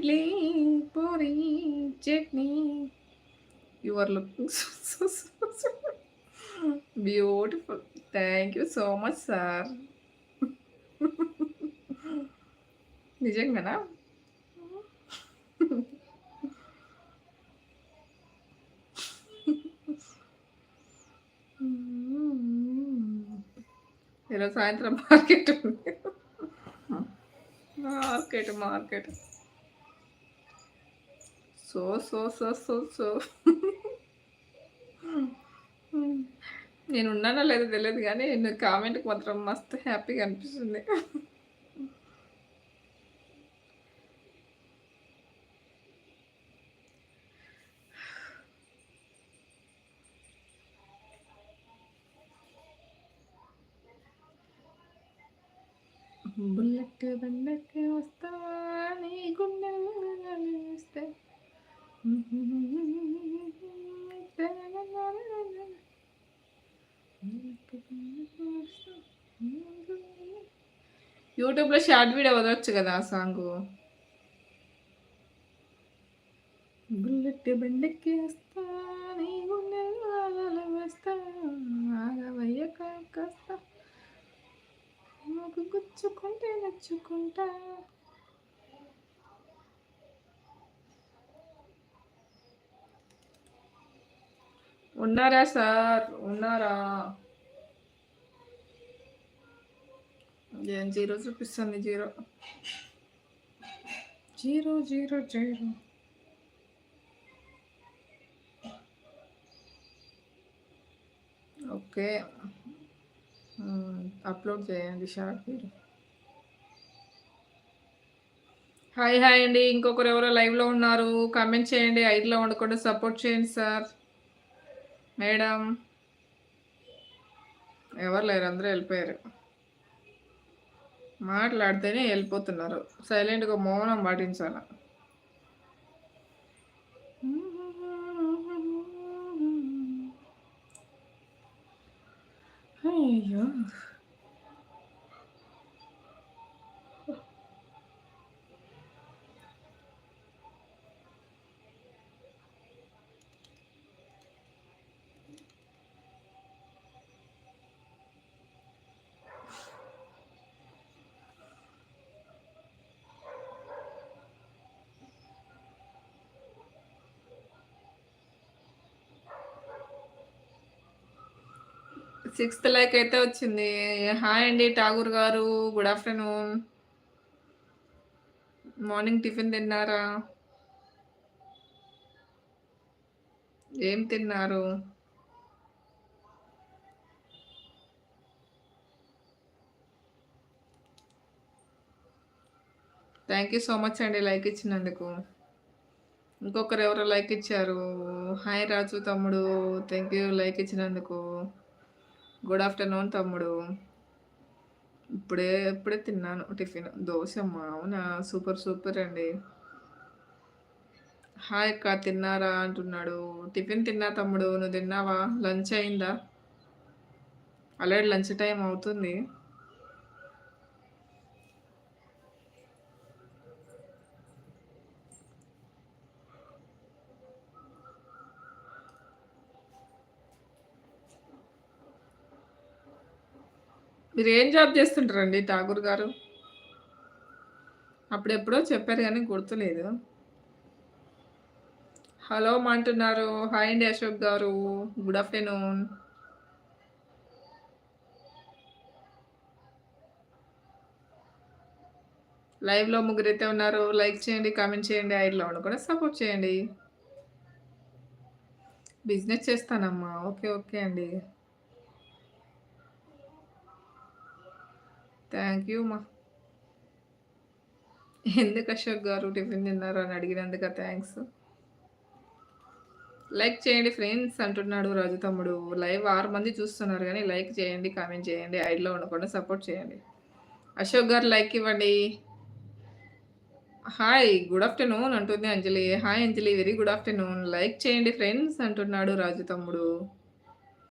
Idli puri chutney. You are looking so beautiful thank you so much sir నిజంగానా? ఈరోజు సాయంత్రం market ఉంది. Market market. So so so so so నేను ఉన్నానో లేదో తెలియదు కానీ కామెంట్కి మాత్రం మస్తు హ్యాపీగా అనిపిస్తుంది. బుల్లెట్ బండకి వస్తా నీ గుండె యూట్యూబ్లో షార్ట్ వీడియో వదవచ్చు కదా ఆ సాంగ్. బుల్లెట్ బండెక్కి వస్తా నీ గుండె వస్తా ఆగవయ్య కాస్తా. నాకు గుచ్చుకుంటే నచ్చుకుంటా. ఉన్నారా సార్? ఉన్నారా? ఏం జీరో చూపిస్తుంది zero? Zero zero zero. Okay. Upload చేయండి షార్ట్ మీరు హాయ్ హాయ్ అండి. ఇంకొకరు ఎవరో లైవ్లో ఉన్నారు. కామెంట్ చేయండి. ఐదులో ఉండకుండా సపోర్ట్ చేయండి సార్. మేడం. ఎవరు లేరు అందరూ వెళ్ళిపోయారు. మాట్లాడితేనే వెళ్ళిపోతున్నారు. సైలెంట్గా మౌనం పాటించాల. అయ్యో. సిక్స్త్ లైక్ అయితే వచ్చింది. హాయ్ అండి ఠాగూర్ గారు గుడ్ ఆఫ్టర్నూన్. మార్నింగ్ టిఫిన్ తిన్నారా? ఏం తిన్నారు? థ్యాంక్ యూ సో మచ్ అండి లైక్ ఇచ్చినందుకు. ఇంకొకరు ఎవరో లైక్ ఇచ్చారు. హాయ్ రాజు తమ్ముడు థ్యాంక్ యూ లైక్ ఇచ్చినందుకు. గుడ్ ఆఫ్టర్నూన్ తమ్ముడు. ఇప్పుడే ఇప్పుడే తిన్నాను. టిఫిన్. దోశ అవునా? సూపర్ సూపర్ అండి. హాయ్ అక్క తిన్నారా? అంటున్నాడు. టిఫిన్ తిన్నా తమ్ముడు. నువ్వు తిన్నావా? లంచ్ అయిందా? ఆల్రెడీ లంచ్ టైం అవుతుంది. మీరు ఏం జాబ్ చేస్తుంటారండి ఠాగూర్ గారు? అప్పుడెప్పుడో చెప్పారు కానీ గుర్తులేదు. హలో అంటున్నారు హాయ్ అండి అశోక్ గారు. Good afternoon. లైవ్లో ముగ్గురైతే ఉన్నారు. లైక్ చేయండి కామెంట్ చేయండి ఐడ్లో కూడా సపోర్ట్ చేయండి. బిజినెస్ చేస్తానమ్మా. ఓకే ఓకే అండి. థ్యాంక్ యూ మా ఎందుకు అశోక్ గారు టిఫిన్ తిన్నారు అని అడిగినందుక థ్యాంక్స్ లైక్ చేయండి ఫ్రెండ్స్ అంటున్నాడు రాజు తమ్ముడు. లైవ్ ఆరు మంది చూస్తున్నారు కానీ లైక్ చేయండి కామెంట్ చేయండి ఐడిలో ఉండకుండా సపోర్ట్ చేయండి. అశోక్ గారు లైక్ ఇవ్వండి. హాయ్ గుడ్ ఆఫ్టర్నూన్ అంటుంది Anjali. Hi Anjali very good afternoon like చేయండి ఫ్రెండ్స్ అంటున్నాడు రాజు తమ్ముడు.